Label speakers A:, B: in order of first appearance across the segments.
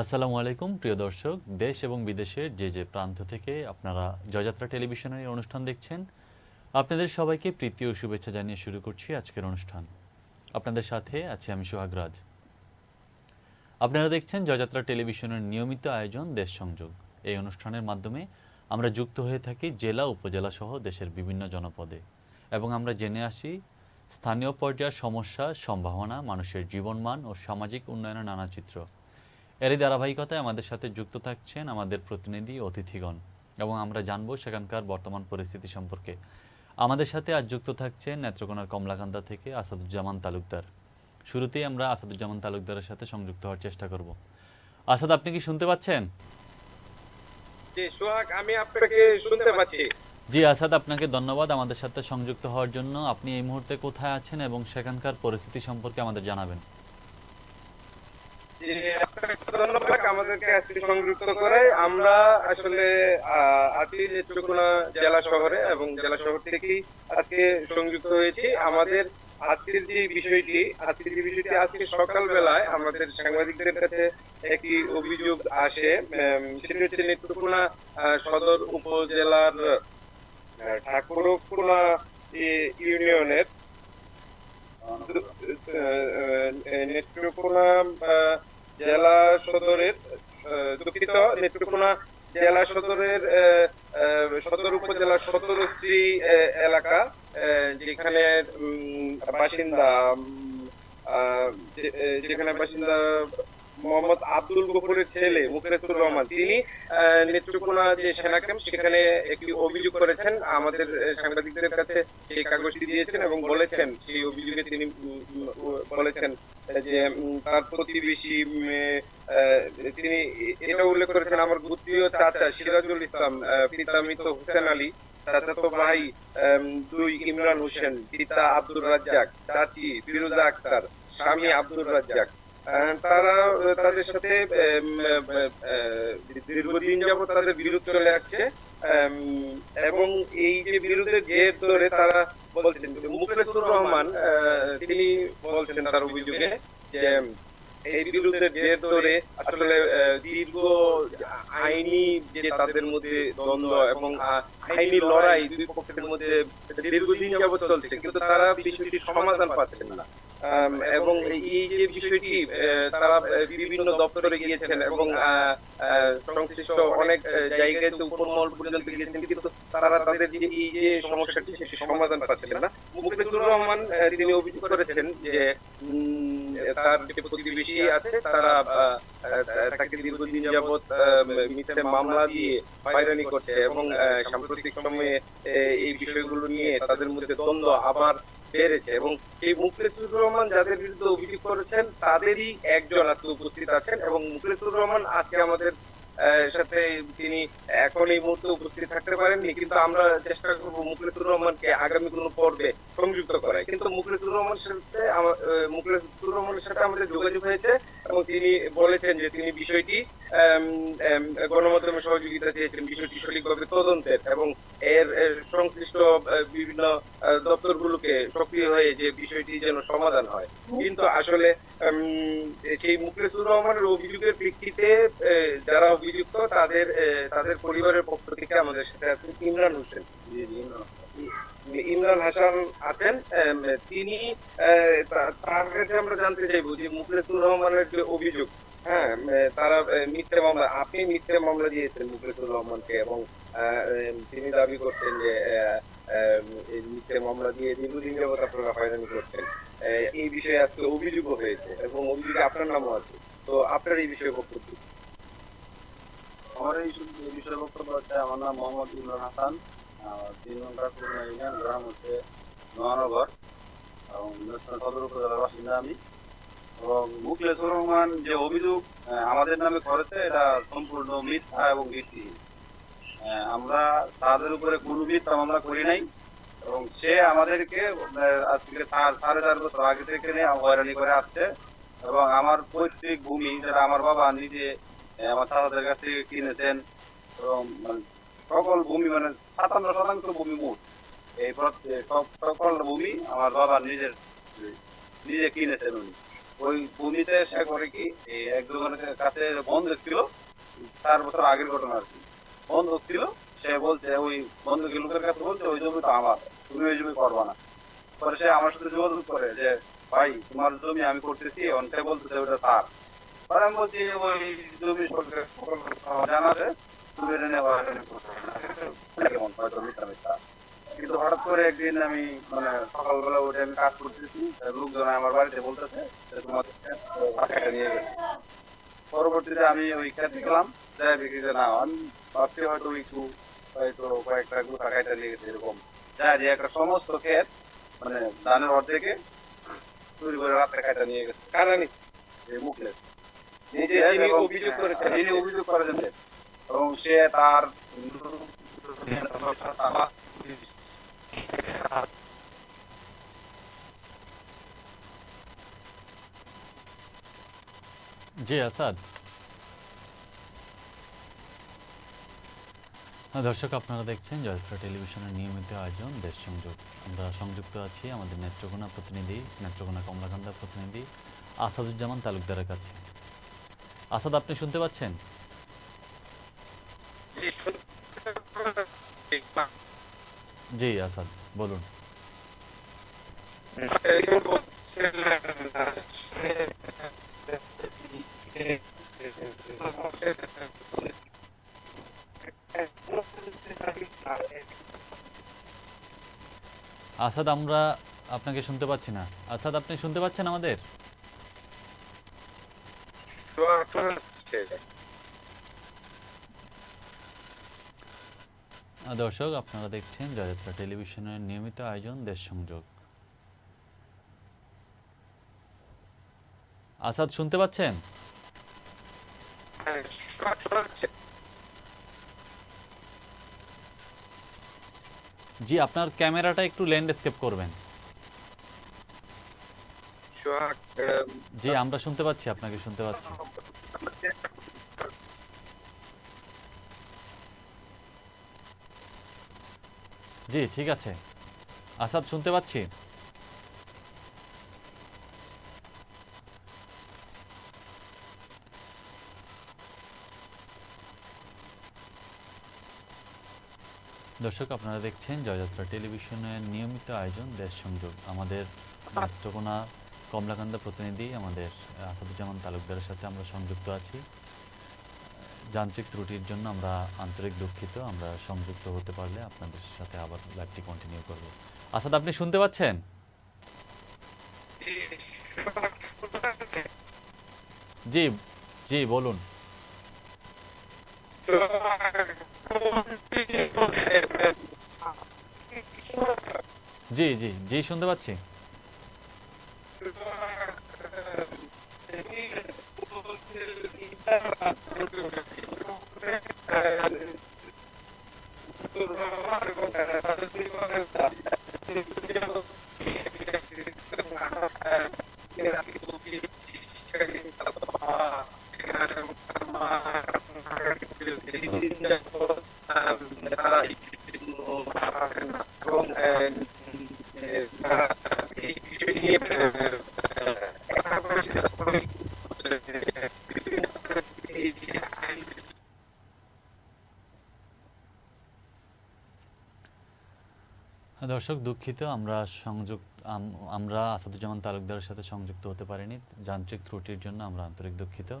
A: আসসালামু আলাইকুম, প্রিয় দর্শক। দেশ এবং বিদেশের যে যে প্রান্ত থেকে আপনারা জয়যাত্রা টেলিভিশনের এই অনুষ্ঠান দেখছেন, আপনাদের সবাইকে প্রীতি ও শুভেচ্ছা জানিয়ে শুরু করছি আজকের অনুষ্ঠান। আপনাদের সাথে আছি আমি সোহাগ রাজ। আপনারা দেখছেন জয়যাত্রা টেলিভিশনের নিয়মিত আয়োজন দেশ সংযোগ। এই অনুষ্ঠানের মাধ্যমে আমরা যুক্ত হয়ে থাকি জেলা, উপজেলা সহ দেশের বিভিন্ন জনপদে এবং আমরা জেনে আসি স্থানীয় পর্যায়ের সমস্যা, সম্ভাবনা, মানুষের জীবনমান ও সামাজিক উন্নয়নের নানা চিত্র। এরই ধারাবাহিকতায় আমাদের সাথে যুক্ত থাকছেন আমাদের প্রতিনিধি অতিথিগণ। এবং আমরা জানব সেখানকার বর্তমান পরিস্থিতি সম্পর্কে। আমাদের সাথে আজ যুক্ত থাকছেন নেত্রকোনার কমলাকান্দা থেকে আসাদুজ্জামান তালুকদার। শুরুতেই আমরা আসাদুজ্জামান তালুকদারের সাথে সংযুক্ত হওয়ার চেষ্টা করব। আসাদ আপনি কি শুনতে পাচ্ছেন?
B: জি সোহাগ আমি আপনাকে শুনতে পাচ্ছি।
A: জি আসাদ আপনাকে ধন্যবাদ আমাদের সাথে সংযুক্ত হওয়ার জন্য। আপনি এই মুহূর্তে কোথায় আছেন এবং সেখানকার পরিস্থিতি সম্পর্কে আমাদের জানাবেন।
B: আমাদেরকে আজকে সংযুক্ত করে। আমরা আসলে আছি নেত্রকোনা জেলা শহরে এবং জেলা শহর থেকেই আজকে সংযুক্ত হয়েছি। আমাদের আজকের যে বিষয়টি, আজকের যে বিষয়টি, আজকে সকালবেলায় আমাদের সাংবাদিকদের কাছে একটি অভিযোগ আসে। সেটি হচ্ছে নেত্রকোনা সদর উপজেলার ঠাকুরকোনা ইউনিয়নের জেলা সদরের দুঃখিত নেত্রকোনা জেলা সদরের সদর উপজেলা সদরশ্রী এলাকা যেখানে বাসিন্দা যেখানে বাসিন্দা মোহাম্মদ আব্দুল গফুরের ছেলে মুখলেসুর রহমান। তিনি নেত্রকোনা যে সেনা ক্যাম্প সেখানে একটি অভিযোগ করেছেন। আমাদের সাংবাদিকদের কাছে সেই কাগজটি দিয়েছেন এবং বলেছেন সেই অভিযোগে তিনি বলেছেন যে তার প্রতিবেশী তিনি এটা উল্লেখ করেছেন আমার গোত্রীয় চাচা সিরাজুল ইসলাম আহ, পিতা মৃত হোসেন আলী চাচাতো ভাই উম, দুই ইমরান হোসেন পিতা আব্দুর রাজ্জাক চাচি ফিরোজা আক্তার স্বামী আব্দুর রাজ্জাক। তারা, তাদের সাথে দীর্ঘদিন যাবত তাদের বিরোধ চলে আসছে। এবং এই যে বিরোধের জের ধরে তারা বলছেন মুখলেসুর রহমান তিনি বলছেন তার অভিযোগে যে, এই জের ধরে আসলে দীর্ঘ আইনি যে তাদের মধ্যে দ্বন্দ্ব এবং আইনি লড়াই দুই পক্ষের মধ্যে দীর্ঘদিন যাবত চলছে, কিন্তু তারা বিষয়টি সমাধান পাচ্ছেন না। এবং এই যে বিষয়টি তারা বিভিন্ন দপ্তরে গিয়েছেন এবং সংশ্লিষ্ট অনেক জায়গায় তো উপরমহল পর্যন্ত গিয়েছেন, কিন্তু তারা তাদের যে এই যে সমস্যাটি, সেটি সমাধান পাচ্ছেন না। মুখলেসুর রহমান তিনি অভিযোগ করেছেন যে তার যে প্রতিবেশী আছে, তারা তাকে দীর্ঘদিন যাবৎ মিথ্যে মামলা দিয়ে হয়রানি করছে এবং সাম্প্রতিক সময়ে এই বিষয়গুলো নিয়ে তাদের মধ্যে দ্বন্দ্ব আবার বেড়েছে এবং এই মুখলেসুর রহমান যাদের বিরুদ্ধে অভিযোগ করেছেন, তাদেরই একজন আজকে উপস্থিত আছেন এবং মুখলেসুর রহমান আজকে আমাদের সাথে তিনি এখন এই মুহূর্তে উপস্থিত থাকতে পারেননি কিন্তু আমরা চেষ্টা করব মুখলেসুর রহমানকে আগামী কোনো পর্বে সংযুক্ত করায় কিন্তু মুখলেসুর রহমানের সাথে মুখলেসুর রহমানের সাথে আমাদের যোগাযোগ হয়েছে এবং তিনি বলেছেন যে তিনি বিষয়টি আম, আম, গণমাধ্যমে সহযোগিতা চেয়েছেন বিষয়টি সঠিকভাবে তদন্তের এবং এর সংশ্লিষ্ট বিভিন্ন আহ, দপ্তরগুলোকে সক্রিয় হয়ে যে বিষয়টি যেন সমাধান হয়। কিন্তু আসলে সেই মুখলেসুর রহমানের অভিযোগের প্রেক্ষিতে যারা অভিযুক্ত তাদের তাদের পরিবারের পক্ষ থেকে আমাদের সাথে আছেন ইমরান হোসেন। ইমরান হাসান আছেন তিনি তার কাছে আমরা জানতে চাইব যে মুখলেসুর রহমানের যে অভিযোগ হ্যাঁ তারা মিথ্যে মামলা আপনি মিথ্যে মামলা দিয়েছেন মুখলেসুর রহমানকে এবং তিনি দাবি করছেন যে মিথ্যে মামলা দিয়ে দীর্ঘদিন যাবত আপনারা হয়রানি করছেন। এই বিষয়ে আজকে অভিযোগও হয়েছে এবং অভিযোগে আপনার নামও আছে। তো আপনার এই বিষয়ে বক্তব্য?
C: আমাদের নামে করেছে, এটা সম্পূর্ণ মিথ্যা এবং আমরা তাদের উপরে কোনো মামলা করি নাই। এবং সে আমাদেরকে আজ থেকে সাড়ে চার বছর আগে থেকে নিয়ে হয়রানি করে আসছে। এবং আমার পৈতৃক ভূমি, যেটা আমার বাবা নিজে আমার চাচাদের কাছ থেকে কিনেছেন এবং মানে সকল ভূমি মানে সাতান্ন শতাংশ ভূমি মোট। এই সকল ভূমি আমার বাবা নিজের, নিজে কিনেছেন উনি। ওই ভূমিতে সে করে কি এই একজনের কাছে বন্ধক ছিল চার বছর আগের ঘটনা আর কি। বন্ধক ছিল, সে বলছে, ওই বন্ধুকের লোকের কাছে বলছে, ওই জমি তো আমার, তুমি ওই জমি করবা না। পরে সে আমার সাথে যোগাযোগ করে যে, ভাই, তোমার জমি আমি করতেছি অনেকে বলতেছে ওটা তার। কিন্তু হঠাৎ করে একদিন আমি মানে সকালবেলা উঠে আমি কাজ করতেছি লোকজন আমার বাড়িতে বলতেছে যে নিয়ে গেছে। পরবর্তীতে আমি ওই খেতে গেলাম যাই যে না, আমি ভাবছি হয়তো একটু, হয়তো কয়েকটা গোটা কাইটা নিয়ে গেছে, এরকম। যাই দিয়ে একটা সমস্ত ক্ষেত মানে ধানের অর্ধেকে চুরি করে রাত্রে কাইটা নিয়ে গেছে।
B: কারা নিচ্ছে?
C: এই মুখলেস।
B: তিনি অভিযোগ করেছেন।
C: তিনি অভিযোগ করেছেন এবং সে তার
A: জি আসাদ। হ্যাঁ, দর্শক আপনারা দেখছেন জয়ত্রা টেলিভিশনের নিয়মিত আয়োজন দেশ সংযোগ। আমরা সংযুক্ত আছি আমাদের নেত্রকোনা প্রতিনিধি নেত্রকোনা কমলাকান্দা প্রতিনিধি আসাদুজ্জামান তালুকদারের কাছে। আসাদ আপনি শুনতে পাচ্ছেন?
B: জি,
A: আসাদ বলুন। আসাদ আমরা আপনাকে শুনতে পাচ্ছি না। আসাদ আপনি শুনতে পাচ্ছেন আমাদের? দর্শক আপনারা দেখছেন জয়যাত্রা টেলিভিশনের নিয়মিত আয়োজন দেশ সংযোগ আসাদ শুনতে পাচ্ছেন জি আপনার ক্যামেরাটা একটু ল্যান্ডস্কেপ করবেন জি আমরা শুনতে পাচ্ছি আপনাকে শুনতে পাচ্ছি জি ঠিক আছে। আসাদ শুনতে পাচ্ছি? দর্শক আপনারা দেখছেন জয়যাত্রা টেলিভিশনের নিয়মিত আয়োজন দেশ সংযোগ। আমাদের নেত্রকোনা কমলাকান্দা প্রতিনিধি আমাদের আসাদুজ্জামান তালুকদারের সাথে আমরা সংযুক্ত আছি। যান্ত্রিক ত্রুটির জন্য আমরা আন্তরিক দুঃখিত, আমরা সংযুক্ত হতে পারলে আপনাদের সাথে আবার লাইভটি কন্টিনিউ করব। আসাদ, আপনি শুনতে পাচ্ছেন? জি জি, বলুন। জি জি জি, শুনতে পাচ্ছি। Thank you. দর্শক দুঃখিত, আমরা সংযোগ আম- আমরা আসাদুজ্জামান তালুকদারের সাথে সংযুক্ত হতে পারিনি। যান্ত্রিক ত্রুটির জন্য আমরা আন্তরিক দুঃখিত।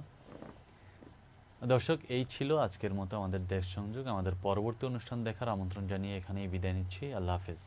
A: দর্শক, এই ছিল আজকের মতো আমাদের দেশ সংযোগ। আমাদের পরবর্তী অনুষ্ঠান দেখার আমন্ত্রণ জানিয়ে এখানেই বিদায় নিচ্ছি। আল্লাহ হাফেজ।